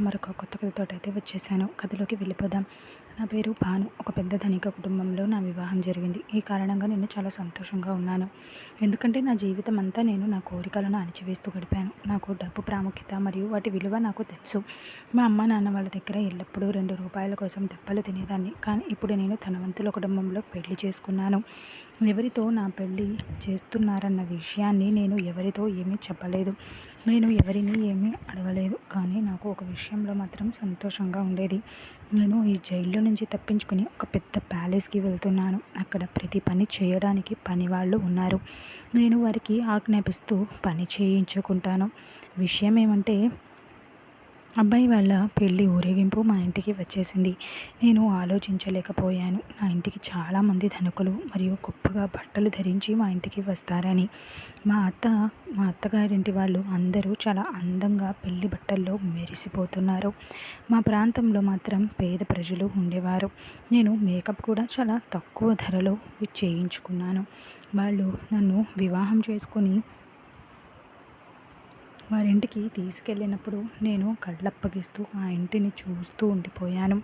మరొక కొత్త కథతో అయితే వచ్చేసాను. కథలోకి వెళ్ళిపోదాం. నా పేరు భాను. ఒక పెద్ద ధనిక కుటుంబంలో నా వివాహం జరిగింది. ఈ కారణంగా నేను చాలా సంతోషంగా ఉన్నాను. ఎందుకంటే నా జీవితం అంతా నేను నా కోరికలను అణిచివేస్తూ గడిపాను. నాకు డబ్బు ప్రాముఖ్యత మరియు వాటి విలువ నాకు తెలుసు. మా అమ్మ నాన్న వాళ్ళ దగ్గర ఎల్లప్పుడూ రెండు రూపాయల కోసం దెబ్బలు తినేదాన్ని. కానీ ఇప్పుడు నేను ధనవంతుల కుటుంబంలో పెళ్ళి చేసుకున్నాను. ఎవరితో నా పెళ్ళి చేస్తున్నారన్న విషయాన్ని నేను ఎవరితో ఏమీ చెప్పలేదు. నేను ఎవరిని ఏమీ అడగలేదు. కానీ నాకు ఒక విషయంలో మాత్రం సంతోషంగా ఉండేది. నేను ఈ జైల్లో నుంచి తప్పించుకుని ఒక పెద్ద ప్యాలెస్కి వెళ్తున్నాను. అక్కడ ప్రతి పని చేయడానికి పని వాళ్ళు ఉన్నారు. నేను వారికి ఆజ్ఞాపిస్తూ పని చేయించుకుంటాను. విషయం ఏమంటే అబ్బాయి వాళ్ళ పెళ్ళి ఊరేగింపు మా ఇంటికి వచ్చేసింది. నేను ఆలోచించలేకపోయాను. నా ఇంటికి చాలామంది ధనుకులు మరియు గొప్పగా బట్టలు ధరించి మా ఇంటికి వస్తారని. మా అత్త మా అత్తగారింటి వాళ్ళు అందరూ చాలా అందంగా పెళ్ళి బట్టల్లో మెరిసిపోతున్నారు. మా ప్రాంతంలో మాత్రం పేద ప్రజలు ఉండేవారు. నేను మేకప్ కూడా చాలా తక్కువ ధరలో చేయించుకున్నాను. వాళ్ళు నన్ను వివాహం చేసుకొని వారింటికి తీసుకెళ్ళినప్పుడు నేను కళ్ళప్పగిస్తూ ఆ ఇంటిని చూస్తూ ఉండిపోయాను.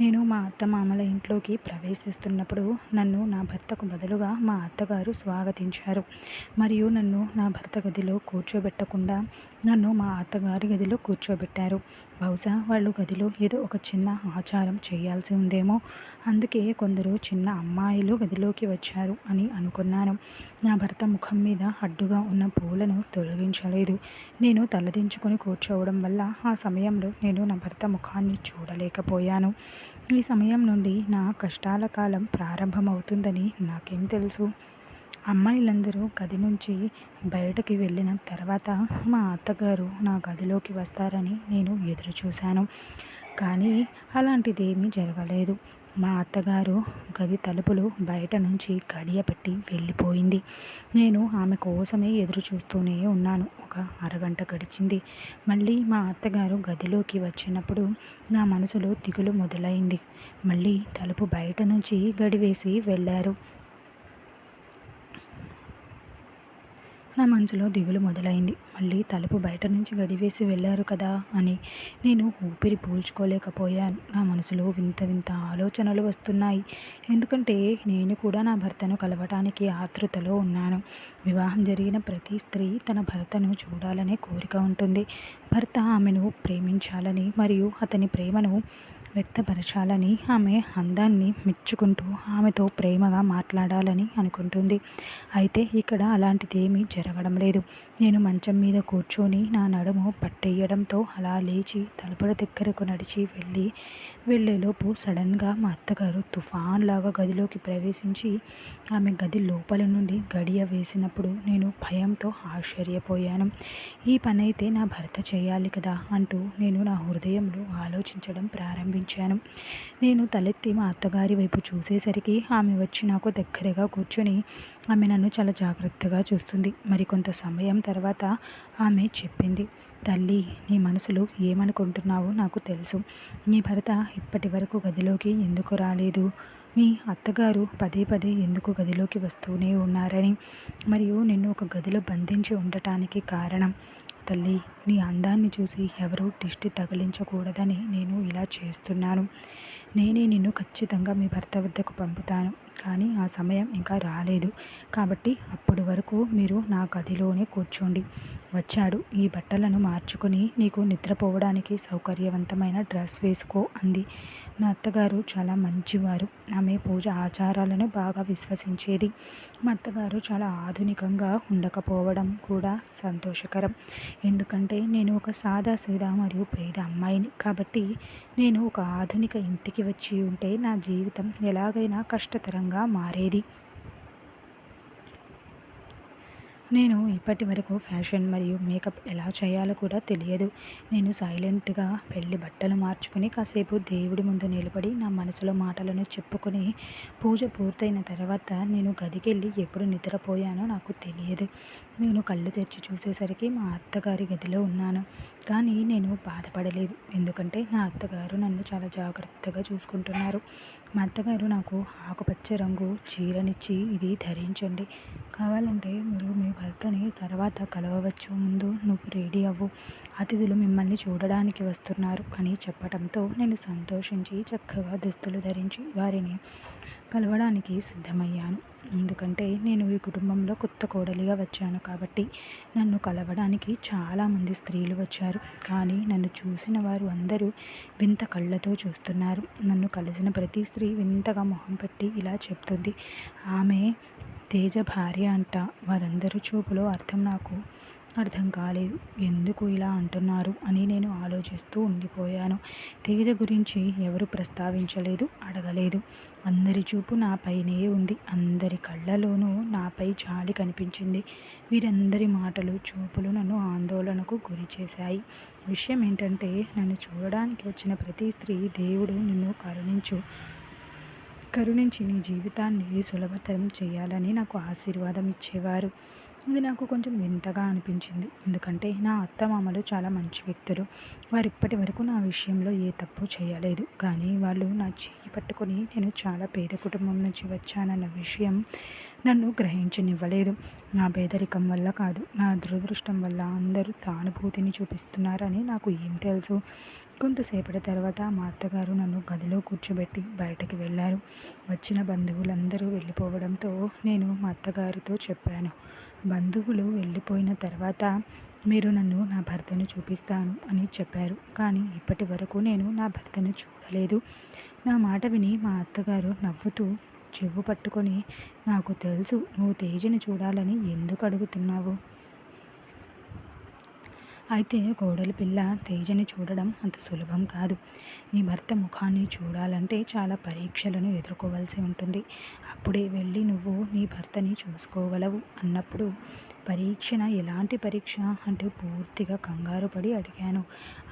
నేను మా అత్త మామల ఇంట్లోకి ప్రవేశిస్తున్నప్పుడు నన్ను నా భర్తకు బదులుగా మా అత్తగారు స్వాగతించారు. మరియు నన్ను నా భర్త గదిలో కూర్చోబెట్టకుండా నన్ను మా అత్తగారి గదిలో కూర్చోబెట్టారు. బహుశా వాళ్ళు గదిలో ఏదో ఒక చిన్న ఆచారం చేయాల్సి ఉందేమో. అందుకే కొందరు చిన్న అమ్మాయిలు గదిలోకి వచ్చారు అని అనుకున్నాను. నా భర్త ముఖం మీద అడ్డుగా ఉన్న పూలను తొలగించలేదు. నేను తలదించుకొని కూర్చోవడం వల్ల ఆ సమయంలో నేను నా భర్త ముఖాన్ని చూడలేకపోయాను. ఈ సమయం నుండి నా కష్టాల కాలం ప్రారంభమవుతుందని నాకేం తెలుసు. అమ్మాయిలందరూ గది నుంచి బయటకి వెళ్ళిన తర్వాత మా అత్తగారు నా గదిలోకి వస్తారని నేను ఎదురు చూశాను కానీ అలాంటిదేమీ జరగలేదు. మా అత్తగారు గది తలుపులు బయట నుంచి గడియపెట్టి వెళ్ళిపోయింది. నేను ఆమె కోసమే ఎదురు చూస్తూనే ఉన్నాను. ఒక అరగంట గడిచింది. మళ్ళీ మా అత్తగారు గదిలోకి వచ్చినప్పుడు నా మనసులో దిగులు మొదలైంది. మళ్ళీ తలుపు బయట నుంచి గడివేసి వెళ్ళారు. నా మనసులో దిగులు మొదలైంది. మళ్ళీ తలుపు బయట నుంచి గడివేసి వెళ్ళారు కదా అని నేను ఊపిరి పీల్చుకోలేకపోయాను. నా మనసులో వింత వింత ఆలోచనలు వస్తున్నాయి. ఎందుకంటే నేను కూడా నా భర్తను కలవటానికి ఆతృతలో ఉన్నాను. వివాహం జరిగిన ప్రతి స్త్రీ తన భర్తను చూడాలనే కోరిక ఉంటుంది. భర్త ఆమెను ప్రేమించాలని మరియు అతని ప్రేమను వ్యక్తపరచాలని ఆమె అందాన్ని మెచ్చుకుంటూ ఆమెతో ప్రేమగా మాట్లాడాలని అనుకుంటుంది. అయితే ఇక్కడ అలాంటిది ఏమీ జరగడం లేదు. నేను మంచం మీద కూర్చొని నా నడుము పట్టేయడంతో అలా లేచి తలుపుల దగ్గరకు నడిచి వెళ్ళి వెళ్ళేలోపు సడన్గా మా అత్తగారు తుఫాన్ లాగా గదిలోకి ప్రవేశించి ఆమె గది లోపల నుండి గడియ వేసినప్పుడు నేను భయంతో ఆశ్చర్యపోయాను. ఈ పని అయితే నా భర్త చేయాలి కదా అంటూ నేను నా హృదయంలో ఆలోచించడం ప్రారంభించాను. నేను తలెత్తి మా అత్తగారి వైపు చూసేసరికి ఆమె వచ్చి నాకు దగ్గరగా కూర్చొని ఆమె నన్ను చాలా జాగ్రత్తగా చూస్తుంది. మరికొంత సమయం తర్వాత ఆమె చెప్పింది తల్లి నీ మనసులో ఏమనుకుంటున్నావో నాకు తెలుసు. నీ భర్త ఇప్పటి వరకు గదిలోకి ఎందుకు రాలేదు? మీ అత్తగారు పదే పదే ఎందుకు గదిలోకి వస్తూనే ఉన్నారని. మరియు నిన్ను ఒక గదిలో బంధించి ఉండటానికి కారణం. తల్లి నీ అందాన్ని చూసి ఎవరూ దిష్టి తగిలించకూడదని నేను ఇలా చేస్తున్నాను. నేనే నిన్ను ఖచ్చితంగా మీ భర్త వద్దకు పంపుతాను. కానీ ఆ సమయం ఇంకా రాలేదు. కాబట్టి అప్పటి వరకు మీరు నా గదిలోనే కూర్చోండి. వచ్చాడు. ఈ బట్టలను మార్చుకుని నీకు నిద్రపోవడానికి సౌకర్యవంతమైన డ్రెస్ వేసుకో అంది. నా అత్తగారు చాలా మంచివారు. ఆమె పూజ ఆచారాలను బాగా విశ్వసించేది. మా అత్తగారు చాలా ఆధునికంగా ఉండకపోవడం కూడా సంతోషకరం. ఎందుకంటే నేను ఒక సాదా సీదా మరియు పేద అమ్మాయిని. కాబట్టి నేను ఒక ఆధునిక ఇంటికి వచ్చి ఉంటే నా జీవితం ఎలాగైనా కష్టతరంగా మారేది. నేను ఇప్పటి వరకు ఫ్యాషన్ మరియు మేకప్ ఎలా చేయాలో కూడా తెలియదు. నేను సైలెంట్గా పెళ్ళి బట్టలు మార్చుకుని కాసేపు దేవుడి ముందు నిలబడి నా మనసులో మాటలను చెప్పుకొని పూజ పూర్తయిన తర్వాత నేను గదికెళ్ళి ఎప్పుడు నిద్రపోయానో నాకు తెలియదు. నేను కళ్ళు తెరిచి చూసేసరికి మా అత్తగారి గదిలో ఉన్నాను. కానీ నేను బాధపడలేదు. ఎందుకంటే నా అత్తగారు నన్ను చాలా జాగ్రత్తగా చూసుకుంటున్నారు. మా అత్తగారు నాకు ఆకుపచ్చ రంగు చీరనిచ్చి ఇది ధరించండి. కావాలంటే మీరు మీ భర్తని తర్వాత కలవవచ్చు. ముందు నువ్వు రెడీ అవ్వు. అతిథులు మిమ్మల్ని చూడడానికి వస్తున్నారు అని చెప్పడంతో నేను సంతోషించి చక్కగా దుస్తులు ధరించి వారిని కలవడానికి సిద్ధమయ్యాను. ఎందుకంటే నేను ఈ కుటుంబంలో కొత్త కోడలిగా వచ్చాను కాబట్టి నన్ను కలవడానికి చాలామంది స్త్రీలు వచ్చారు. కానీ నన్ను చూసిన వారు అందరూ వింత కళ్ళతో చూస్తున్నారు. నన్ను కలిసిన ప్రతి స్త్రీ వింతగా మొహం పెట్టి ఇలా చెప్తుంది. ఆమె తేజ భార్య అంట. వారందరూ చూపులో అర్థం నాకు అర్థం కాలేదు. ఎందుకు ఇలా అంటున్నారు అని నేను ఆలోచిస్తూ ఉండిపోయాను. తేజ గురించి ఎవరు ప్రస్తావించలేదు అడగలేదు. అందరి చూపు నాపైనే ఉంది. అందరి కళ్ళలోనూ నాపై జాలి కనిపించింది. వీరందరి మాటలు చూపులు నన్ను ఆందోళనకు గురి చేశాయి. విషయం ఏంటంటే నన్ను చూడడానికి వచ్చిన ప్రతి స్త్రీ దేవుడు నిన్ను కరుణించు కరుణించి నీ జీవితాన్ని సులభతరం చేయాలని నాకు ఆశీర్వాదం ఇచ్చేవారు. ఇది నాకు కొంచెం వింతగా అనిపించింది. ఎందుకంటే నా అత్తమామలు చాలా మంచి వ్యక్తులు. వారు ఇప్పటి వరకు నా విషయంలో ఏ తప్పు చేయలేదు. కానీ వాళ్ళు నా చేయి పట్టుకొని నేను చాలా పేద కుటుంబం నుంచి వచ్చానన్న విషయం నన్ను గ్రహించనివ్వలేదు. నా పేదరికం వల్ల కాదు నా దురదృష్టం వల్ల అందరూ సానుభూతిని చూపిస్తున్నారని నాకు ఏం తెలుసు. కొంతసేపటి తర్వాత మా అత్తగారు నన్ను గదిలో కూర్చోబెట్టి బయటకు వెళ్ళారు. వచ్చిన బంధువులందరూ వెళ్ళిపోవడంతో నేను మా అత్తగారితో చెప్పాను. బంధువులు వెళ్ళిపోయిన తర్వాత మీరు నన్ను నా భర్తను చూపిస్తాను అని చెప్పారు. కానీ ఇప్పటి వరకు నేను నా భర్తను చూడలేదు. నా మాట విని మా అత్తగారు నవ్వుతూ చెవు పట్టుకొని నాకు తెలుసు నువ్వు తేజను చూడాలని ఎందుకు అడుగుతున్నావు? అయితే కోడలి పిల్ల తేజని చూడడం అంత సులభం కాదు. నీ భర్త ముఖాన్ని చూడాలంటే చాలా పరీక్షలను ఎదుర్కోవాల్సి ఉంటుంది. అప్పుడే వెళ్ళి నువ్వు నీ భర్తని చూసుకోగలవు అన్నప్పుడు పరీక్షన ఎలాంటి పరీక్ష అంటే పూర్తిగా కంగారు పడి అడిగాను.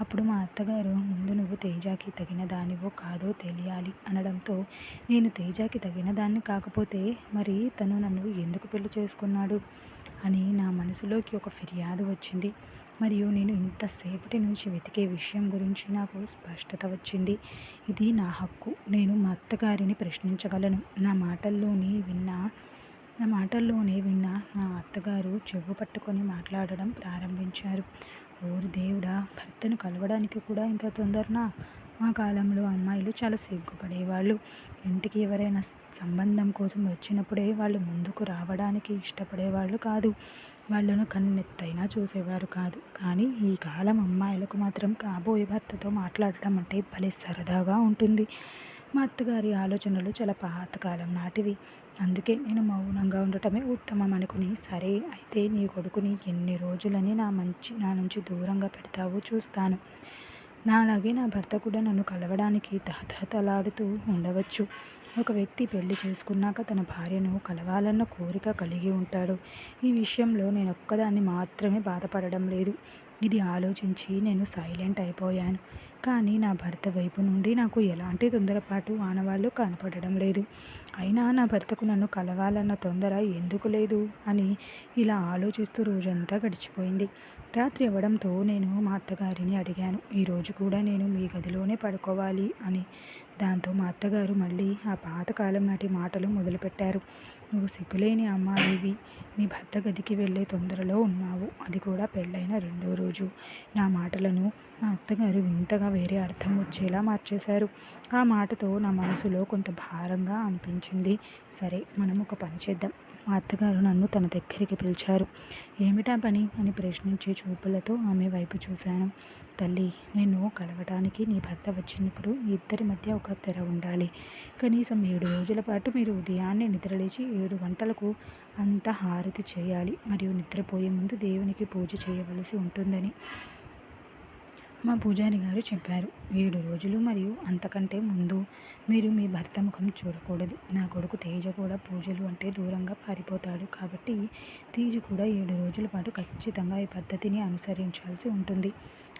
అప్పుడు మా అత్తగారు ముందు నువ్వు తేజాకి తగిన దానివో కాదో తెలియాలి అనడంతో నేను తేజాకి తగిన దాన్ని కాకపోతే మరి తను నన్ను ఎందుకు పెళ్ళి చేసుకున్నాడు అని నా మనసులోకి ఒక ఫిర్యాదు వచ్చింది. మరియు నేను ఇంతసేపటి నుంచి వెతికే విషయం గురించి నాకు స్పష్టత వచ్చింది. ఇది నా హక్కు. నేను మా అత్తగారిని ప్రశ్నించగలను. నా మాటల్లోని విన్న నా మాటల్లోనే విన్న నా అత్తగారు చెవు పట్టుకొని మాట్లాడడం ప్రారంభించారు. ఓరు దేవుడా భర్తను కలవడానికి కూడా ఇంత తొందరనా? మా కాలంలో అమ్మాయిలు చాలా సిగ్గుపడేవాళ్ళు. ఇంటికి ఎవరైనా సంబంధం కోసం వచ్చినప్పుడే వాళ్ళు ముందుకు రావడానికి ఇష్టపడేవాళ్ళు కాదు. వాళ్ళను కన్నెత్తైనా చూసేవారు కాదు. కానీ ఈ కాలం అమ్మాయిలకు మాత్రం కాబోయే భర్తతో మాట్లాడటం అంటే భలే సరదాగా ఉంటుంది. మా అత్తగారి ఆలోచనలు చాలా పాతకాలం నాటివి. అందుకే నేను మౌనంగా ఉండటమే ఉత్తమం అనుకుని సరే అయితే నీ కొడుకుని ఎన్ని రోజులని నా మంచి నా నుంచి దూరంగా పెడతావో చూస్తాను. నా అలాగే నా భర్త కూడా నన్ను కలవడానికి తహతహతలాడుతూ ఉండవచ్చు. ఒక వ్యక్తి పెళ్ళి చేసుకున్నాక తన భార్యను కలవాలన్న కోరిక కలిగి ఉంటాడు. ఈ విషయంలో నేను ఒక్కదాన్ని మాత్రమే బాధపడడం లేదు. ఇది ఆలోచించి నేను సైలెంట్ అయిపోయాను. కానీ నా భర్త వైపు నుండి నాకు ఎలాంటి తొందరపాటు ఆనవాళ్ళు కనపడడం లేదు. అయినా నా భర్తకు నన్ను కలవాలన్న తొందర ఎందుకు లేదు అని ఇలా ఆలోచిస్తూ రోజంతా గడిచిపోయింది. రాత్రి అవ్వడంతో నేను మా అత్తగారిని అడిగాను ఈరోజు కూడా నేను మీ గదిలోనే పడుకోవాలి అని. దాంతో మా అత్తగారు మళ్ళీ ఆ పాతకాలం నాటి మాటలు మొదలుపెట్టారు. నువ్వు సిగ్గులేని అమ్మాయివి నీ భర్త గదికి వెళ్ళే తొందరలో ఉన్నావు అది కూడా పెళ్ళైన రెండో రోజు. నా మాటలను మా అత్తగారు వింతగా వేరే అర్థం వచ్చేలా మార్చేశారు. ఆ మాటతో నా మనసులో కొంత భారంగా అనిపించింది. సరే మనం ఒక పని చేద్దాం. మా అత్తగారు నన్ను తన దగ్గరికి పిలిచారు. ఏమిటా పని? అని ప్రశ్నించే చూపులతో ఆమె వైపు చూశాను. తల్లి నేను కలవటానికి నీ భర్త వచ్చినప్పుడు ఇద్దరి మధ్య ఒక తెర ఉండాలి. కనీసం ఏడు రోజుల పాటు మీరు ఉదయాన్నే నిద్రలేచి ఏడు గంటలకు అంత హారతి చేయాలి మరియు నిద్రపోయే ముందు దేవునికి పూజ చేయవలసి ఉంటుందని మా పూజారి గారు చెప్పారు ఏడు రోజులు మరియు అంతకంటే ముందు మీరు మీ భర్త ముఖం చూడకూడదు. నా కొడుకు తేజ కూడా పూజలు అంటే దూరంగా పారిపోతాడు కాబట్టి తేజ కూడా ఏడు రోజుల పాటు ఖచ్చితంగా ఈ పద్ధతిని అనుసరించాల్సి ఉంటుంది.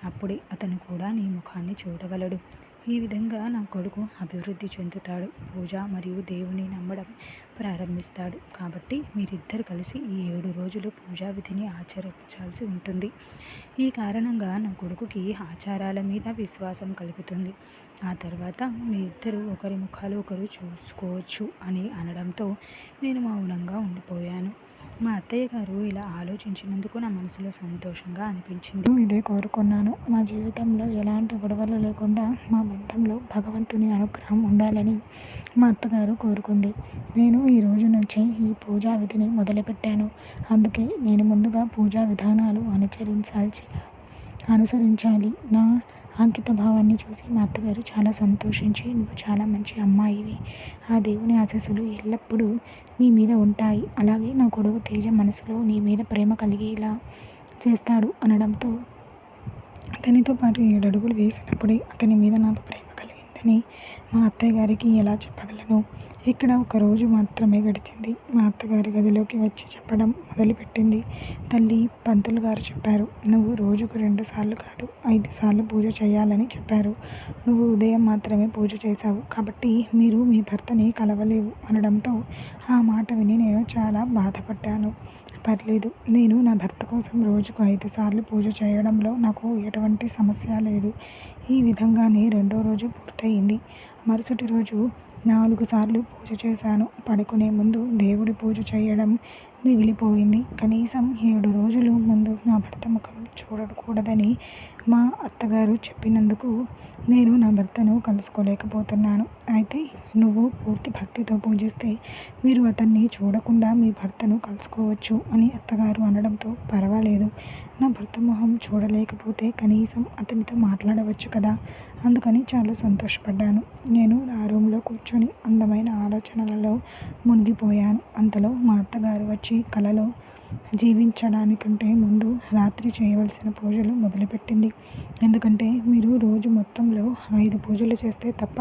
అప్పుడే అతను కూడా నీ ముఖాన్ని చూడగలడు. ఈ విధంగా నా కొడుకు అభివృద్ధి చెందుతాడు. పూజ మరియు దేవుని నమ్మడం ప్రారంభిస్తాడు. కాబట్టి మీరిద్దరు కలిసి ఈ ఏడు రోజులు పూజా విధిని ఆచరించాల్సి ఉంటుంది. ఈ కారణంగా నా కొడుకుకి ఆచారాల మీద విశ్వాసం కలుగుతుంది. ఆ తర్వాత మీ ఇద్దరు ఒకరి ముఖాలు ఒకరు చూసుకోవచ్చు అని అనడంతో నేను మౌనంగా ఉండిపోయాను. మా అత్తయ్య గారు ఇలా ఆలోచించినందుకు నా మనసులో సంతోషంగా అనిపించింది. ఇదే కోరుకున్నాను. మా జీవితంలో ఎలాంటి గొడవలు లేకుండా మా బంధంలో భగవంతుని అనుగ్రహం ఉండాలని మా అత్తగారు కోరుకుంది. నేను ఈ రోజు నుంచి ఈ పూజా విధిని మొదలుపెట్టాను. అందుకే నేను ముందుగా పూజా విధానాలు అనుసరించాల్సి అనుసరించాలి. నా అంకిత భావాన్ని చూసి మా అత్తగారు చాలా సంతోషించి నువ్వు చాలా మంచి అమ్మాయివి. ఆ దేవుని ఆశస్సులు ఎల్లప్పుడూ నీ మీద ఉంటాయి. అలాగే నా కొడుకు తేజ మనసులో నీ మీద ప్రేమ కలిగేలా చేస్తాడు అనడంతో అతనితో పాటు ఏడు అడుగులు వేసినప్పుడే అతని మీద నాకు ప్రేమ కలిగిందని మా అత్తయ్య గారికి ఎలా చెప్పగలను? ఇక్కడ ఒక రోజు మాత్రమే గడిచింది. మా అత్తగారి గదిలోకి వచ్చి చెప్పడం మొదలుపెట్టింది. తల్లి పంతులు గారు చెప్పారు నువ్వు రోజుకు రెండు సార్లు కాదు ఐదు సార్లు పూజ చేయాలని చెప్పారు. నువ్వు ఉదయం మాత్రమే పూజ చేశావు. కాబట్టి మీరు మీ భర్తని కలవలేవు అనడంతో ఆ మాట విని నేను చాలా బాధపడ్డాను. పర్లేదు నేను నా భర్త కోసం రోజుకు ఐదు సార్లు పూజ చేయడంలో నాకు ఎటువంటి సమస్య లేదు. ఈ విధంగానే రెండో రోజు పూర్తయింది. మరుసటి రోజు నాలుగు సార్లు పూజ చేశాను. పడుకునే ముందు దేవుడి పూజ చేయడం మిగిలిపోయింది. కనీసం ఏడు రోజులు ముందు నా భర్త ముఖం చూడకూడదని మా అత్తగారు చెప్పినందుకు నేను నా భర్తను కలుసుకోలేకపోతున్నాను. అయితే నువ్వు పూర్తి భక్తితో పూజిస్తే మీరు అతన్ని చూడకుండా మీ భర్తను కలుసుకోవచ్చు అని అత్తగారు అనడంతో పర్వాలేదు. నా భర్త మొహం చూడలేకపోతే కనీసం అతనితో మాట్లాడవచ్చు కదా? అందుకని చాలా సంతోషపడ్డాను. నేను నా రూమ్లో కూర్చొని అందమైన ఆలోచనలలో మునిగిపోయాను. అంతలో మా అత్తగారు వచ్చి కలలో జీవించడానికంటే ముందు రాత్రి చేయవలసిన పూజలు మొదలుపెట్టింది. ఎందుకంటే మీరు రోజు మొత్తంలో ఐదు పూజలు చేస్తే తప్ప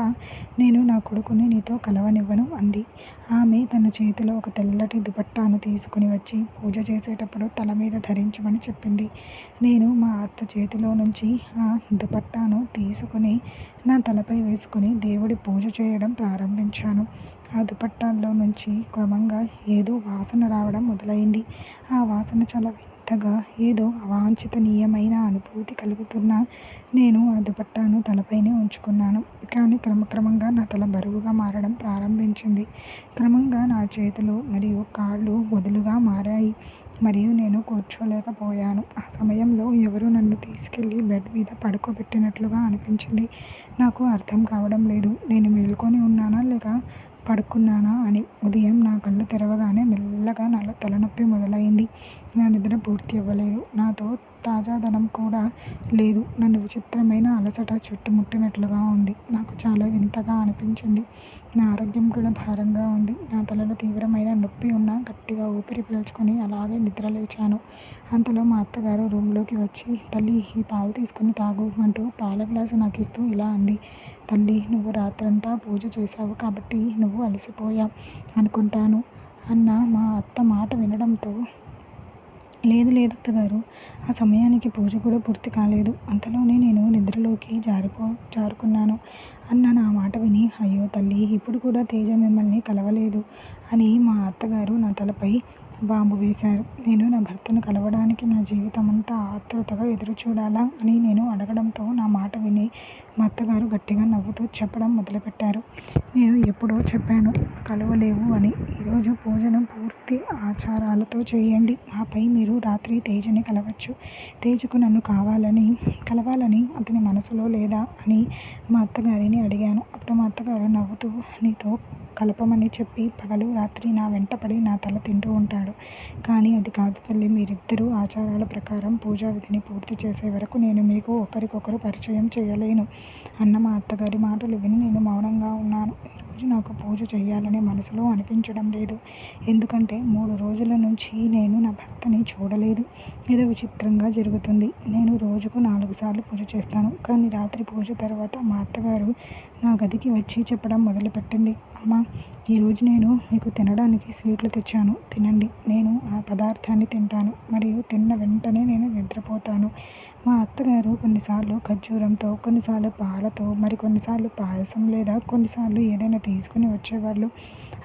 నేను నా కొడుకుని నీతో కలవనివ్వను అంది. ఆమె తన చేతిలో ఒక తెల్లటి దుపట్టాను తీసుకుని వచ్చి పూజ చేసేటప్పుడు తల మీద ధరించమని చెప్పింది. నేను మా అత్త చేతిలో నుంచి ఆ దుపట్టాను తీసుకుని నా తలపై వేసుకుని దేవుడి పూజ చేయడం ప్రారంభించాను. ఆ దుపట్టాల్లో నుంచి క్రమంగా ఏదో వాసన రావడం మొదలైంది. ఆ వాసన చాలా వింతగా ఏదో అవాంఛనీయమైన అనుభూతి కలుగుతున్న నేను ఆ దుపట్టాను తలపైనే ఉంచుకున్నాను. కానీ క్రమక్రమంగా నా తల బరువుగా మారడం ప్రారంభించింది. క్రమంగా నా చేతులు మరియు కాళ్ళు వదులుగా మారాయి. మరియు నేను కూర్చోలేకపోయాను. ఆ సమయంలో ఎవరు నన్ను తీసుకెళ్ళి బెడ్ మీద పడుకోబెట్టినట్లుగా అనిపించింది. నాకు అర్థం కావడం లేదు. నేను మేల్కొని ఉన్నానా లేక పడుకున్నానా అని ఉదయం నా కళ్ళు తెరవగానే మెల్లగా నాలో తలనొప్పి మొదలైంది. నా నిద్ర పూర్తి అవ్వలేదు. నాతో తాజాదనం కూడా లేదు. నన్ను విచిత్రమైన అలసట చుట్టుముట్టినట్లుగా ఉంది. నాకు చాలా వింతగా అనిపించింది. నా ఆరోగ్యం కూడా భారంగా ఉంది. నా తలలో తీవ్రమైన నొప్పి ఉన్న గట్టిగా ఊపిరి పీల్చుకొని అలాగే నిద్ర లేచాను. అంతలో మా అత్తగారు రూమ్లోకి వచ్చి తల్లి ఈ పాలు తీసుకుని తాగు అంటూ పాల గ్లాసు నాకు ఇస్తూ ఇలా అంది. తల్లి నువ్వు రాత్రంతా పూజ చేశావు కాబట్టి నువ్వు అలసిపోయావు అనుకుంటాను. అన్న మా అత్త మాట వినడంతో లేదు లేదు అత్తగారు ఆ సమయానికి పూజ కూడా పూర్తి కాలేదు. అంతలోనే నేను నిద్రలోకి జారిపో జారుకున్నాను. అన్న నా మాట విని అయ్యో తల్లి ఇప్పుడు కూడా తేజ మిమ్మల్ని కలవలేదు అని మా అత్తగారు నా తలపై బాంబు వేశారు. నేను నా భర్తను కలవడానికి నా జీవితం అంతా ఆతృతగా ఎదురు చూడాలా అని నేను అడగడంతో నా మాట విని మా అత్తగారు గట్టిగా నవ్వుతూ చెప్పడం మొదలుపెట్టారు. నేను ఎప్పుడో చెప్పాను కలవలేవు అని. ఈరోజు భోజనం పూర్తి ఆచారాలతో చేయండి. ఆపై మీరు రాత్రి తేజని కలవచ్చు. తేజకు నన్ను కావాలని కలవాలని అతని మనసులో లేదా అని మా అత్తగారిని అడిగాను. అప్పుడు మా అత్తగారు నవ్వుతూ నీతో కలపమని చెప్పి పగలు రాత్రి నా వెంటపడి నా తల తింటూ ఉంటాడు. కానీ అది కాదు తల్లి మీరిద్దరూ ఆచారాల ప్రకారం పూజా విధిని పూర్తి చేసే వరకు నేను మీకు ఒకరికొకరు పరిచయం చేయలేను. అన్న మా అత్తగారి మాటలు విని నేను మౌనంగా ఉన్నాను. ఈరోజు నాకు పూజ చేయాలనే మనసులో అనిపించడం లేదు. ఎందుకంటే మూడు రోజుల నుంచి నేను నా భర్తని చూడలేదు. ఏదో విచిత్రంగా జరుగుతుంది. నేను రోజుకు నాలుగు సార్లు పూజ చేస్తాను. కానీ రాత్రి పూజ తర్వాత మా అత్తగారు నా గదికి వచ్చి చెప్పడం మొదలుపెట్టింది. అమ్మ ఈరోజు నేను మీకు తినడానికి స్వీట్లు తెచ్చాను. తినండి. నేను ఆ పదార్థాన్ని తింటాను. మరియు తిన్న వెంటనే నేను నిద్రపోతాను. మా అత్తగారు కొన్నిసార్లు ఖర్జూరంతో కొన్నిసార్లు పాలతో మరి కొన్నిసార్లు పాయసం లేదా కొన్నిసార్లు ఏదైనా తీసుకుని వచ్చేవాళ్ళు.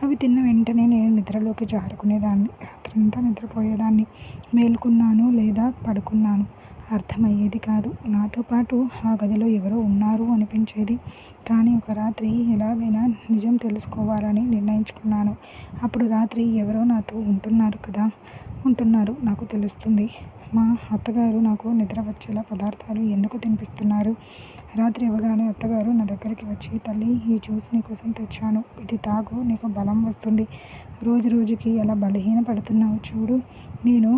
అవి తిన్న వెంటనే నేను నిద్రలోకి జారుకునేదాన్ని. రాత్రంతా నిద్రపోయేదాన్ని. మేలుకున్నాను లేదా పడుకున్నాను. అర్థమయ్యేది కాదు. నాతో పాటు ఆ గదిలో ఎవరో ఉన్నారు అనిపించేది. కానీ ఒక రాత్రి ఎలాగైనా నిజం తెలుసుకోవాలని నిర్ణయించుకున్నాను. అప్పుడు రాత్రి ఎవరో నాతో ఉంటున్నారు కదా ఉంటున్నారు నాకు తెలుస్తుంది. మా అత్తగారు నాకు నిద్ర వచ్చేలా పదార్థాలు ఎందుకు తినిపిస్తున్నారు? రాత్రి ఇవ్వగానే అత్తగారు నా దగ్గరికి వచ్చి తల్లి ఈ జ్యూస్ నీకోసం తెచ్చాను. ఇది తాగు నీకు బలం వస్తుంది. రోజు రోజుకి ఎలా బలహీన పడుతున్నావు చూడు. నేను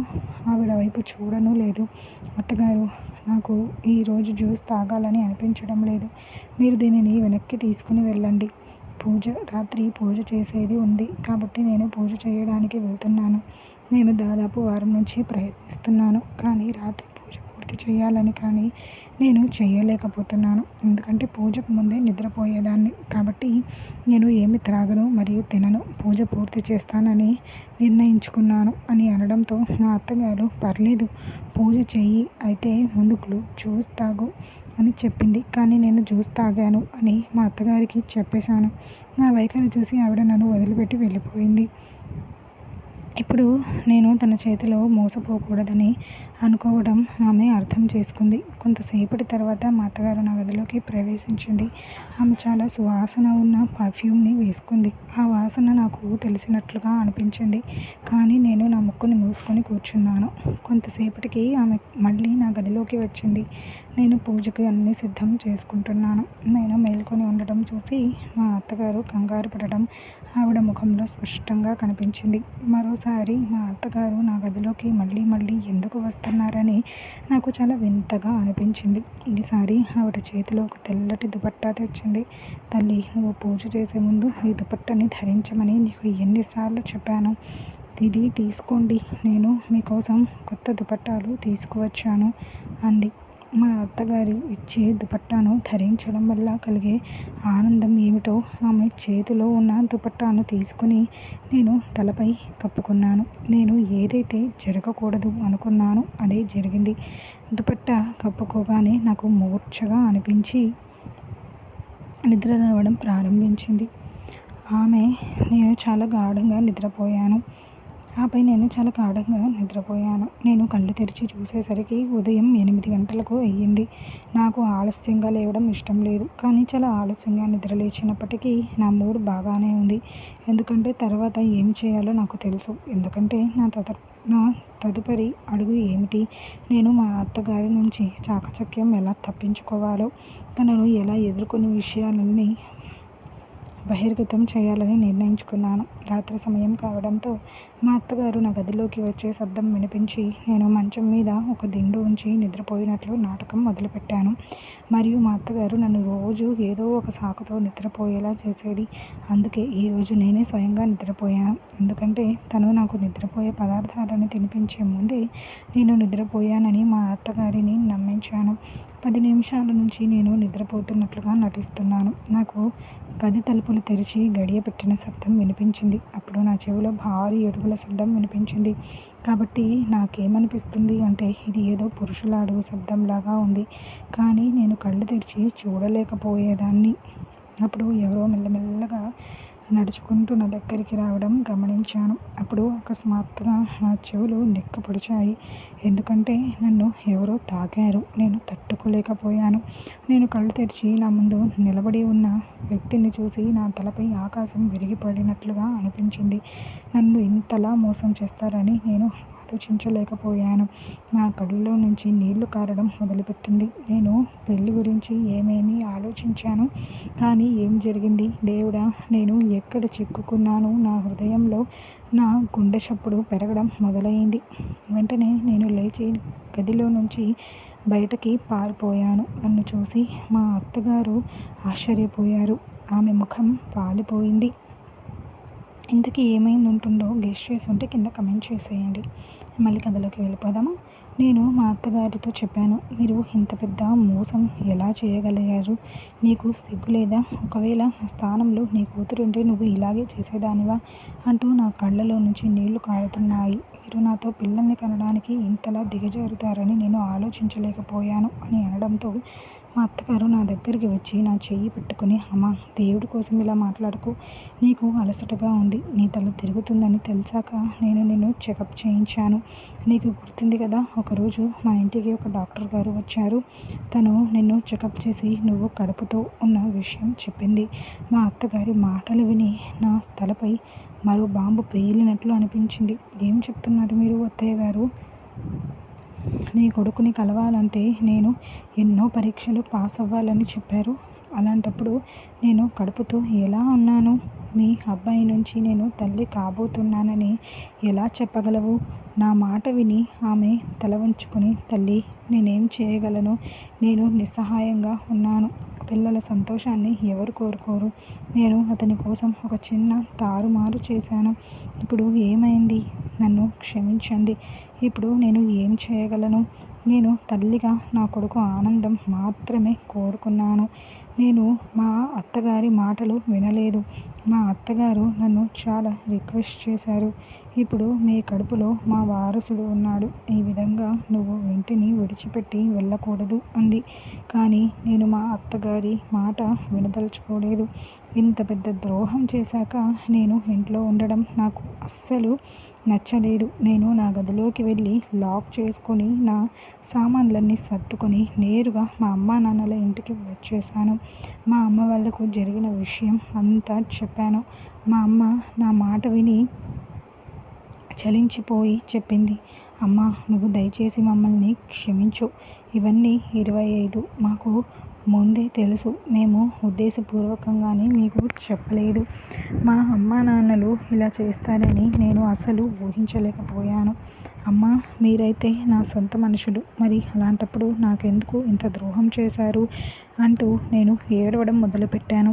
ఆవిడ వైపు చూడను లేదు. అత్తగారు నాకు ఈరోజు జ్యూస్ తాగాలని అనిపించడం లేదు. మీరు దీనిని వెనక్కి తీసుకుని వెళ్ళండి. పూజ రాత్రి పూజ చేసేది ఉంది. కాబట్టి నేను పూజ చేయడానికి వెళ్తున్నాను. నేను దాదాపు వారం నుంచి ప్రయత్నిస్తున్నాను. కానీ రాత్రి పూర్తి చేయాలని కానీ నేను చేయలేకపోతున్నాను. ఎందుకంటే పూజకు ముందే నిద్రపోయేదాన్ని. కాబట్టి నేను ఏమి త్రాగను మరియు తినను. పూజ పూర్తి చేస్తానని నిర్ణయించుకున్నాను అని అనడంతో మా అత్తగారు పర్లేదు పూజ చెయ్యి. అయితే ముందు జ్యూస్ తాగు అని చెప్పింది. కానీ నేను జ్యూస్ తాగాను అని మా అత్తగారికి చెప్పేశాను. నా వైఖరి చూసి ఆవిడ నన్ను వదిలిపెట్టి వెళ్ళిపోయింది. ఇప్పుడు నేను తన చేతిలో మోసపోకూడదని అనుకోవడం ఆమె అర్థం చేసుకుంది. కొంతసేపటి తర్వాత మా అత్తగారు నా గదిలోకి ప్రవేశించింది. ఆమె చాలా సువాసన ఉన్న పర్ఫ్యూమ్ని వేసుకుంది. ఆ వాసన నాకు తెలిసినట్లుగా అనిపించింది. కానీ నేను నా ముక్కుని మూసుకొని కూర్చున్నాను. కొంతసేపటికి ఆమె మళ్ళీ నా గదిలోకి వచ్చింది. నేను పూజకి అన్ని సిద్ధం చేసుకుంటున్నాను. నేను మేల్కొని ఉండడం చూసి మా అత్తగారు కంగారు పడడం ఆవిడ ముఖంలో స్పష్టంగా కనిపించింది. మరోసారి మా అత్తగారు నా గదిలోకి మళ్ళీ మళ్ళీ ఎందుకు చేస్తున్నారని నాకు చాలా వింతగా అనిపించింది. ఈసారి ఆవిడ చేతిలో ఒక తెల్లటి దుపట్టా తెచ్చింది. తల్లి నువ్వు పూజ చేసే ముందు ఈ దుపట్టని ధరించమని నీకు ఎన్నిసార్లు చెప్పాను. ఇది తీసుకోండి. నేను మీకోసం కొత్త దుపట్టాలు తీసుకువచ్చాను అంది. మా అత్తగారు ఇచ్చే దుపట్టాను ధరించడం వల్ల కలిగే ఆనందం ఏమిటో ఆమె చేతిలో ఉన్న దుపట్టాను తీసుకుని నేను తలపై కప్పుకున్నాను. నేను ఏదైతే జరగకూడదు అనుకున్నానో అదే జరిగింది. దుపట్టా కప్పుకోగానే నాకు మూర్ఛగా అనిపించి నిద్ర రావడం ప్రారంభించింది. ఆమె నేను చాలా గాఢంగా నిద్రపోయాను. ఆపై నేను చాలా గాఢంగా నిద్రపోయాను. నేను కళ్ళు తెరిచి చూసేసరికి ఉదయం ఎనిమిది గంటలకు అయ్యింది. నాకు ఆలస్యంగా లేవడం ఇష్టం లేదు. కానీ చాలా ఆలస్యంగా నిద్ర లేచినప్పటికీ నా మూడ్ బాగానే ఉంది. ఎందుకంటే తర్వాత ఏం చేయాలో నాకు తెలుసు. ఎందుకంటే నా తద నా తదుపరి అడుగు ఏమిటి? నేను మా అత్తగారి నుంచి చాకచక్యం ఎలా తప్పించుకోవాలో తనను ఎలా ఎదుర్కొని విషయాలన్నీ బహిర్గతం చేయాలని నిర్ణయించుకున్నాను. రాత్రి సమయం కావడంతో మా అత్తగారు నా గదిలోకి వచ్చే శబ్దం వినిపించి నేను మంచం మీద ఒక దిండు ఉంచి నిద్రపోయినట్లు నాటకం మొదలుపెట్టాను. మరియు మా అత్తగారు నన్ను రోజు ఏదో ఒక సాకుతో నిద్రపోయేలా చేసేది. అందుకే ఈరోజు నేనే స్వయంగా నిద్రపోయాను. ఎందుకంటే తను నాకు నిద్రపోయే పదార్థాలను తినిపించే ముందే నేను నిద్రపోయానని మా అత్తగారిని నమ్మించాను. పది నిమిషాల నుంచి నేను నిద్రపోతున్నట్లుగా నటిస్తున్నాను. నాకు గది తలుపు తలుపులు తెరిచి గడియ పెట్టిన శబ్దం వినిపించింది. అప్పుడు నా చెవిలో భారీ అడుగుల శబ్దం వినిపించింది. కాబట్టి నాకేమనిపిస్తుంది అంటే ఇది ఏదో పురుషుల అడుగు శబ్దంలాగా ఉంది. కానీ నేను కళ్ళు తెరిచి చూడలేకపోయేదాన్ని. అప్పుడు ఎవరో మెల్లమెల్లగా నడుచుకుంటూ నా దగ్గరికి రావడం గమనించాను. అప్పుడు అకస్మాత్తుగా నా చెవులు నిక్కపొడిచాయి. ఎందుకంటే నన్ను ఎవరో తాకారు. నేను తట్టుకోలేకపోయాను. నేను కళ్ళు తెరిచి నా ముందు నిలబడి ఉన్న వ్యక్తిని చూసి నా తలపై ఆకాశం విరిగిపడినట్లుగా అనిపించింది. నన్ను ఇంతలా మోసం చేస్తారని నేను ఆలోచించలేకపోయాను నా కళ్ళలో నుంచి నీళ్ళు కారడం మొదలుపెట్టింది. నేను పెళ్ళి గురించి ఏమేమి ఆలోచించాను? కానీ ఏం జరిగింది? దేవుడా నేను ఎక్కడ చిక్కుకున్నాను? నా హృదయంలో నా గుండె చప్పుడు పెరగడం మొదలైంది. వెంటనే నేను లేచి గదిలో నుంచి బయటకి పారిపోయాను. నన్ను చూసి మా అత్తగారు ఆశ్చర్యపోయారు. ఆమె ముఖం పాలిపోయింది. ఇంతకీ ఏమైంది ఉంటుందో గెస్ చేసి ఉంటే కింద కమెంట్ చేసేయండి. మళ్ళీ కథలోకి వెళ్ళిపోదాము? నేను మా అత్తగారితో చెప్పాను మీరు ఇంత పెద్ద మోసం ఎలా చేయగలిగారు? నీకు సిగ్గు లేదా? ఒకవేళ నా స్థానంలో నీ కూతురుంటే నువ్వు ఇలాగే చేసేదానివా? అంటూ నా కళ్ళలో నుంచి నీళ్ళు కారుతున్నాయి. మీరు నాతో పిల్లల్ని కనడానికి ఇంతలా దిగజారుతారని నేను ఆలోచించలేకపోయాను అని అనడంతో మా అత్తగారు నా దగ్గరికి వచ్చి నా చెయ్యి పట్టుకుని అమ్మా దేవుడి కోసం ఇలా మాట్లాడకు. నీకు అలసటగా ఉంది. నీ తల తిరుగుతుందని తెలిసాక నేను నిన్ను చెకప్ చేయించాను. నీకు గుర్తుంది కదా ఒకరోజు మా ఇంటికి ఒక డాక్టర్ గారు వచ్చారు. తను నిన్ను చెకప్ చేసి నువ్వు కడుపుతో ఉన్న విషయం చెప్పింది. మా అత్తగారి మాటలు విని నా తలపై మరో బాంబు పేలినట్లు అనిపించింది. ఏం చెప్తున్నారు మీరు అత్తయ్య గారు? నీ కొడుకుని కలవాలంటే నేను ఎన్నో పరీక్షలు పాస్ అవ్వాలని చెప్పారు. అలాంటప్పుడు నేను కడుపుతో ఎలా ఉన్నాను? మీ అబ్బాయి నుంచి నేను తల్లి కాబోతున్నానని ఎలా చెప్పగలవు? నా మాట విని ఆమె తల వంచుకుని తల్లి నేనేం చేయగలను? నేను నిస్సహాయంగా ఉన్నాను. పిల్లల సంతోషాన్ని ఎవరు కోరుకోరు? నేను అతని కోసం ఒక చిన్న తారుమారు చేశాను. ఇప్పుడు ఏమైంది? నన్ను క్షమించండి. ఇప్పుడు నేను ఏం చేయగలను? నేను తల్లిగా నా కొడుకు ఆనందం మాత్రమే కోరుకున్నాను. నేను మా అత్తగారి మాటలు వినలేదు. మా అత్తగారు నన్ను చాలా రిక్వెస్ట్ చేశారు. ఇప్పుడు మీ కడుపులో మా వారసుడు ఉన్నాడు. ఈ విధంగా నువ్వు ఇంటిని విడిచిపెట్టి వెళ్ళకూడదు అంది. కానీ నేను మా అత్తగారి మాట వినదలుచుకోలేదు. ఇంత పెద్ద ద్రోహం చేశాక నేను ఇంట్లో ఉండడం నాకు అస్సలు నచ్చలేదు. నేను నా గదిలోకి వెళ్ళి లాక్ చేసుకొని నా సామాన్లన్నీ సర్దుకొని నేరుగా మా అమ్మా నాన్నల ఇంటికి వచ్చేసాను. మా అమ్మ వాళ్ళకు జరిగిన విషయం అంతా చెప్పాను. మా అమ్మ నా మాట విని చలించిపోయి చెప్పింది. అమ్మ నువ్వు దయచేసి మమ్మల్ని క్షమించు. ఇవన్నీ ఇరవై ఐదు. మాకు ముందే తెలుసు. మేము ఉద్దేశపూర్వకంగానే మీకు చెప్పలేదు. మా అమ్మా నాన్నలు ఇలా చేస్తారని నేను అసలు ఊహించలేకపోయాను. అమ్మ మీరైతే నా సొంత మనుషులు. మరి అలాంటప్పుడు నాకెందుకు ఇంత ద్రోహం చేశారు? అంటూ నేను ఏడవడం మొదలుపెట్టాను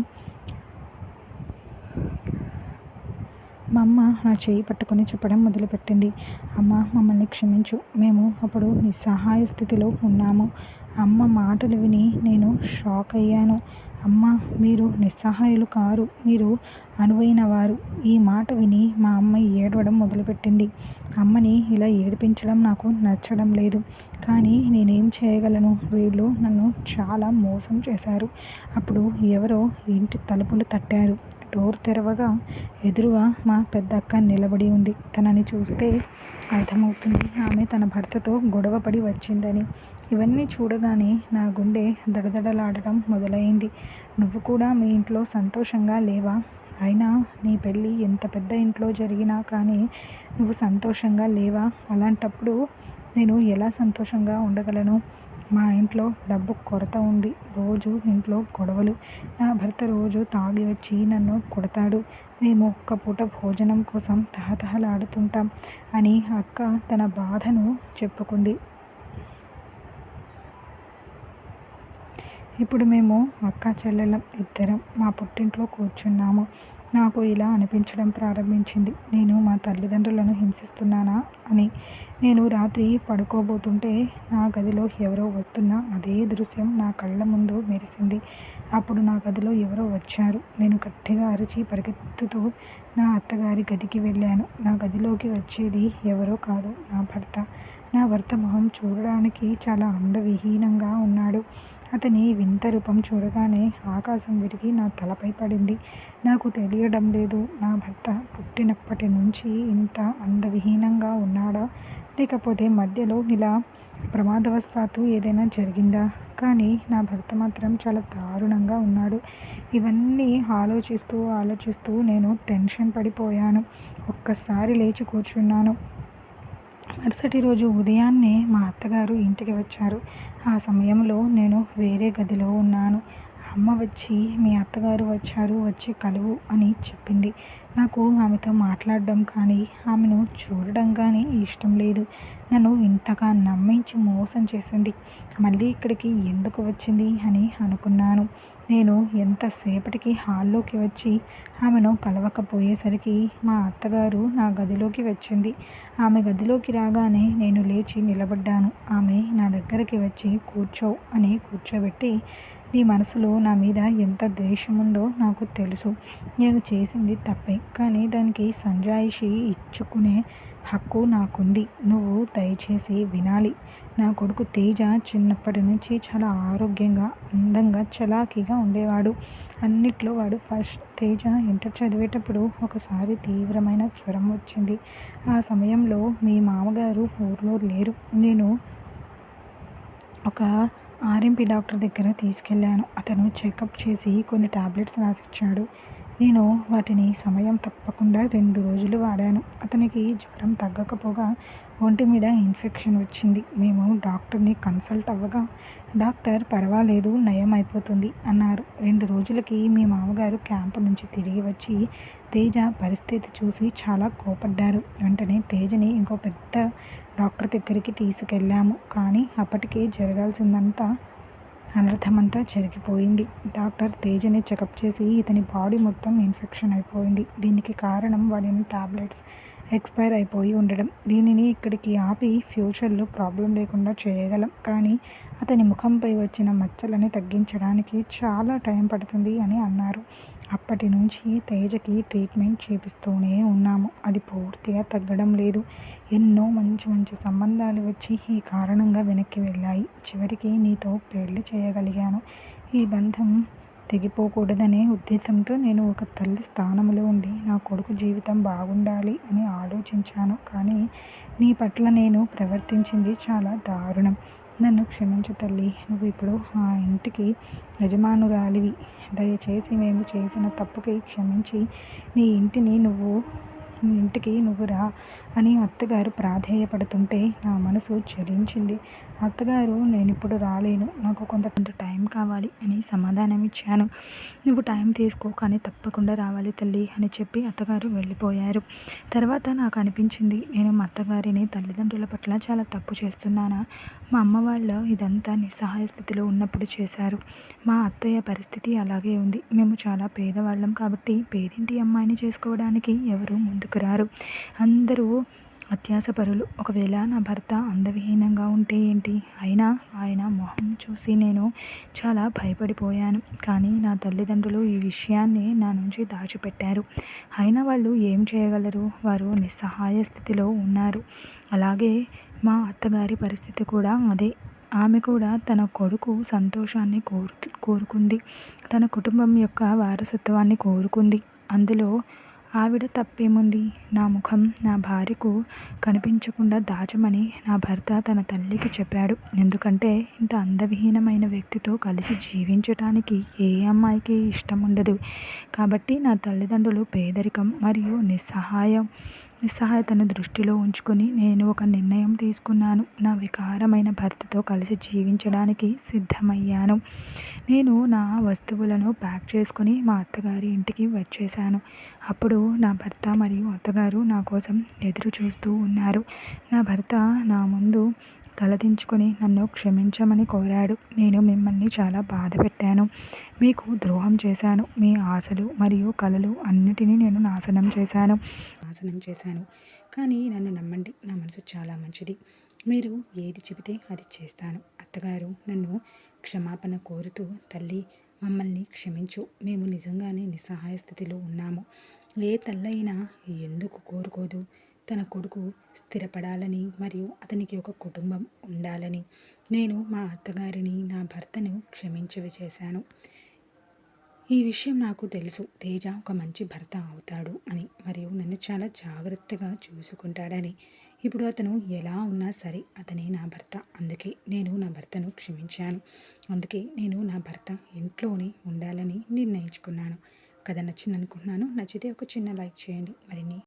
మా అమ్మ నా చేయి పట్టుకొని చెప్పడం మొదలుపెట్టింది. అమ్మ మమ్మల్ని క్షమించు. మేము అప్పుడు నిస్సహాయ స్థితిలో ఉన్నాము. అమ్మ మాటలు విని నేను షాక్ అయ్యాను. అమ్మ మీరు నిస్సహాయులు కారు. మీరు అనువైన వారు ఈ మాట విని మా అమ్మ ఏడవడం మొదలుపెట్టింది. అమ్మని ఇలా ఏడిపించడం నాకు నచ్చడం లేదు. కానీ నేనేం చేయగలను? వీళ్ళు నన్ను చాలా మోసం చేశారు. అప్పుడు ఎవరో ఇంటి తలుపులు తట్టారు. డోర్ తెరవగా ఎదురుగా మా పెద్ద అక్క నిలబడి ఉంది. తనని చూస్తే అర్థమవుతుంది ఆమె తన భర్తతో గొడవపడి వచ్చిందని. ఇవన్నీ చూడగానే నా గుండె దడదడలాడటం మొదలైంది. నువ్వు కూడా మీ ఇంట్లో సంతోషంగా లేవా? అయినా నీ పెళ్ళి ఎంత పెద్ద ఇంట్లో జరిగినా కానీ నువ్వు సంతోషంగా లేవా? అలాంటప్పుడు నేను ఎలా సంతోషంగా ఉండగలను? మా ఇంట్లో డబ్బు కొరత ఉంది. రోజు ఇంట్లో గొడవలు. నా భర్త రోజు తాగి వచ్చి నన్ను కొడతాడు. మేము ఒక్క పూట భోజనం కోసం తహతహలాడుతుంటాం అని అక్క తన బాధను చెప్పుకుంది. ఇప్పుడు మేము అక్క చెల్లెలం ఇద్దరం మా పుట్టింట్లో కూర్చున్నాము. నాకు ఇలా అనిపించడం ప్రారంభించింది. నేను మా తల్లిదండ్రులను హింసిస్తున్నానా అని. నేను రాత్రి పడుకోబోతుంటే నా గదిలో ఎవరో వస్తున్న అదే దృశ్యం నా కళ్ళ ముందు మెరిసింది. అప్పుడు నా గదిలో ఎవరో వచ్చారు. నేను గట్టిగా అరిచి పరిగెత్తుతూ నా అత్తగారి గదికి వెళ్ళాను. నా గదిలోకి వచ్చేది ఎవరో కాదు నా భర్త. నా భర్త మొహం చూడడానికి చాలా అందవిహీనంగా ఉన్నాడు. అతని వింత రూపం చూడగానే ఆకాశం విరిగి నా తలపై పడింది. నాకు తెలియడం లేదు. నా భర్త పుట్టినప్పటి నుంచి ఇంత అందవిహీనంగా ఉన్నాడా? లేకపోతే మధ్యలో ఇలా ప్రమాదవశాత్తు ఏదైనా జరిగిందా? కానీ నా భర్త మాత్రం చాలా దారుణంగా ఉన్నాడు. ఇవన్నీ ఆలోచిస్తూ ఆలోచిస్తూ నేను టెన్షన్ పడిపోయాను. ఒక్కసారి లేచి కూర్చున్నాను. మరుసటి రోజు ఉదయాన్నే మా అత్తగారు ఇంటికి వచ్చారు. ఆ సమయంలో నేను వేరే గదిలో ఉన్నాను. అమ్మ వచ్చి మీ అత్తగారు వచ్చారు వచ్చి కలువు అని చెప్పింది. నాకు ఆమెతో మాట్లాడడం కానీ ఆమెను చూడడం కానీ ఇష్టం లేదు. నన్ను ఇంతగా నమ్మించి మోసం చేసింది. మళ్ళీ ఇక్కడికి ఎందుకు వచ్చింది అని అనుకున్నాను. నేను ఎంతసేపటికి హాల్లోకి వచ్చి ఆమెను కలవకపోయేసరికి మా అత్తగారు నా గదిలోకి వచ్చింది. ఆమె గదిలోకి రాగానే నేను లేచి నిలబడ్డాను. ఆమె నా దగ్గరికి వచ్చి కూర్చో అని కూర్చోబెట్టి నీ మనసులో నా మీద ఎంత ద్వేషం ఉందో నాకు తెలుసు. నేను చేసింది తప్పే. కానీ దానికి సంజాయిషి ఇచ్చుకునే హక్కు నాకుంది. నువ్వు దయచేసి వినాలి. నా కొడుకు తేజ చిన్నప్పటి నుంచి చాలా ఆరోగ్యంగా అందంగా చలాకీగా ఉండేవాడు. అన్నిట్లో వాడు ఫస్ట్. తేజ ఇంటర్ చదివేటప్పుడు ఒకసారి తీవ్రమైన జ్వరం వచ్చింది. ఆ సమయంలో మీ మామగారు ఊర్లో లేరు. నేను ఒక ఆర్ఎంపీ డాక్టర్ దగ్గర తీసుకెళ్ళాను. అతను చెకప్ చేసి కొన్ని టాబ్లెట్స్ రాసిచ్చాడు. నేను వాటిని సమయం తప్పకుండా రెండు రోజులు వాడాను. అతనికి జ్వరం తగ్గకపోగా ఒంటి మీద ఇన్ఫెక్షన్ వచ్చింది. మేము డాక్టర్ని కన్సల్ట్ అవ్వగా డాక్టర్ పర్వాలేదు నయం అయిపోతుంది అన్నారు. రెండు రోజులకి మీ మామగారు క్యాంపు నుంచి తిరిగి వచ్చి తేజ పరిస్థితి చూసి చాలా కోపడ్డారు. వెంటనే తేజని ఇంకో పెద్ద డాక్టర్ దగ్గరికి తీసుకెళ్ళాము. కానీ అప్పటికే జరగాల్సిందంతా అనర్థమంతా జరిగిపోయింది డాక్టర్ తేజని చెకప్ చేసి ఇతని బాడీ మొత్తం ఇన్ఫెక్షన్ అయిపోయింది. దీనికి కారణం వాడిన టాబ్లెట్స్ ఎక్స్పైర్ అయిపోయి ఉండడం. దీనిని ఇక్కడికి ఆపి ఫ్యూచర్లో ప్రాబ్లం లేకుండా చేయగలం. కానీ అతని ముఖంపై వచ్చిన మచ్చలని తగ్గించడానికి చాలా టైం పడుతుంది అని అన్నారు. అప్పటి నుంచి తేజకి ట్రీట్మెంట్ చేపిస్తూనే ఉన్నాము. అది పూర్తిగా తగ్గడం లేదు. ఎన్నో మంచి మంచి సంబంధాలు వచ్చి ఈ కారణంగా వెనక్కి వెళ్ళాయి. చివరికి నీతో పెళ్ళి చేయగలిగాను. ఈ బంధం తెగిపోకూడదనే ఉద్దేశంతో నేను ఒక తల్లి స్థానంలో ఉండి నా కొడుకు జీవితం బాగుండాలి అని ఆలోచించాను. కానీ నీ పట్ల నేను ప్రవర్తించింది చాలా దారుణం. నన్ను క్షమించు తల్లి. నువ్వు ఇప్పుడు ఆ ఇంటికి యజమానురాలివి. దయచేసి మేము చేసిన తప్పుకి క్షమించి నీ ఇంటిని నువ్వు ఇంటికి నువ్వు రా అని అత్తగారు ప్రాధేయపడుతుంటే నా మనసు చలించింది అత్తగారు నేను ఇప్పుడు రాలేను. నాకు కొంత కొంత టైం కావాలి అని సమాధానం ఇచ్చాను. నువ్వు టైం తీసుకో కానీ తప్పకుండా రావాలి తల్లి అని చెప్పి అత్తగారు వెళ్ళిపోయారు. తర్వాత నాకు అనిపించింది నేను మా అత్తగారిని తల్లిదండ్రుల పట్ల చాలా తప్పు చేస్తున్నానా? మా అమ్మ వాళ్ళు ఇదంతా నిస్సహాయ స్థితిలో ఉన్నప్పుడు చేశారు. మా అత్తయ్య పరిస్థితి అలాగే ఉంది. మేము చాలా పేదవాళ్ళం కాబట్టి పేదింటి అమ్మాయిని చేసుకోవడానికి ఎవరు ముందుకు రారు అందరూ అత్యాసపరులు. ఒకవేళ నా భర్త అందవిహీనంగా ఉంటే ఏంటి? అయినా ఆయన మొహం చూసి నేను చాలా భయపడిపోయాను. కానీ నా తల్లిదండ్రులు ఈ విషయాన్ని నా నుంచి దాచిపెట్టారు. అయినా వాళ్ళు ఏం చేయగలరు? వారు నిస్సహాయ స్థితిలో ఉన్నారు. అలాగే మా అత్తగారి పరిస్థితి కూడా అదే. ఆమె కూడా తన కొడుకు సంతోషాన్ని కోరు కోరుకుంది. తన కుటుంబం యొక్క వారసత్వాన్ని కోరుకుంది. అందులో ఆవిడ తప్పేముంది? నా ముఖం నా భార్యకు కనిపించకుండా దాచమని నా భర్త తన తల్లికి చెప్పాడు. ఎందుకంటే ఇంత అందవిహీనమైన వ్యక్తితో కలిసి జీవించటానికి ఏ అమ్మాయికి ఇష్టం ఉండదు కాబట్టి నా తల్లిదండ్రులు పేదరికం మరియు నిస్సహాయం నిస్సహాయతను దృష్టిలో ఉంచుకొని నేను ఒక నిర్ణయం తీసుకున్నాను. నా వికారమైన భర్తతో కలిసి జీవించడానికి సిద్ధమయ్యాను. నేను నా వస్తువులను ప్యాక్ చేసుకుని మా అత్తగారి ఇంటికి వచ్చేసాను అప్పుడు నా భర్త మరియు అత్తగారు నా కోసం ఎదురు చూస్తూ ఉన్నారు. నా భర్త నా ముందు తలదించుకొని నన్ను క్షమించమని కోరాడు. నేను మిమ్మల్ని చాలా బాధ పెట్టాను. మీకు ద్రోహం చేశాను. మీ ఆశలు మరియు కలలు అన్నిటినీ నేను నాశనం చేశాను. నాశనం చేశాను. కానీ నన్ను నమ్మండి. నా మనసు చాలా మంచిది. మీరు ఏది చెబితే అది చేస్తాను. అత్తగారు నన్ను క్షమాపణ కోరుతూ తల్లి మమ్మల్ని క్షమించు. మేము నిజంగానే నిస్సహాయ స్థితిలో ఉన్నాము. ఏ తల్లైనా ఎందుకు కోరుకోదు? తన కొడుకు స్థిరపడాలని మరియు అతనికి ఒక కుటుంబం ఉండాలని నేను మా అత్తగారిని నా భర్తను క్షమించవి చేశాను. ఈ విషయం నాకు తెలుసు. తేజ ఒక మంచి భర్త అవుతాడు అని మరియు నన్ను చాలా జాగ్రత్తగా చూసుకుంటాడని. ఇప్పుడు అతను ఎలా ఉన్నా సరే అతనే నా భర్త. అందుకే నేను నా భర్తను క్షమించాను. అందుకే నేను నా భర్త ఇంట్లోనే ఉండాలని నిర్ణయించుకున్నాను. కథ నచ్చింది అనుకుంటున్నాను నచ్చితే ఒక చిన్న లైక్ చేయండి. మరిన్ని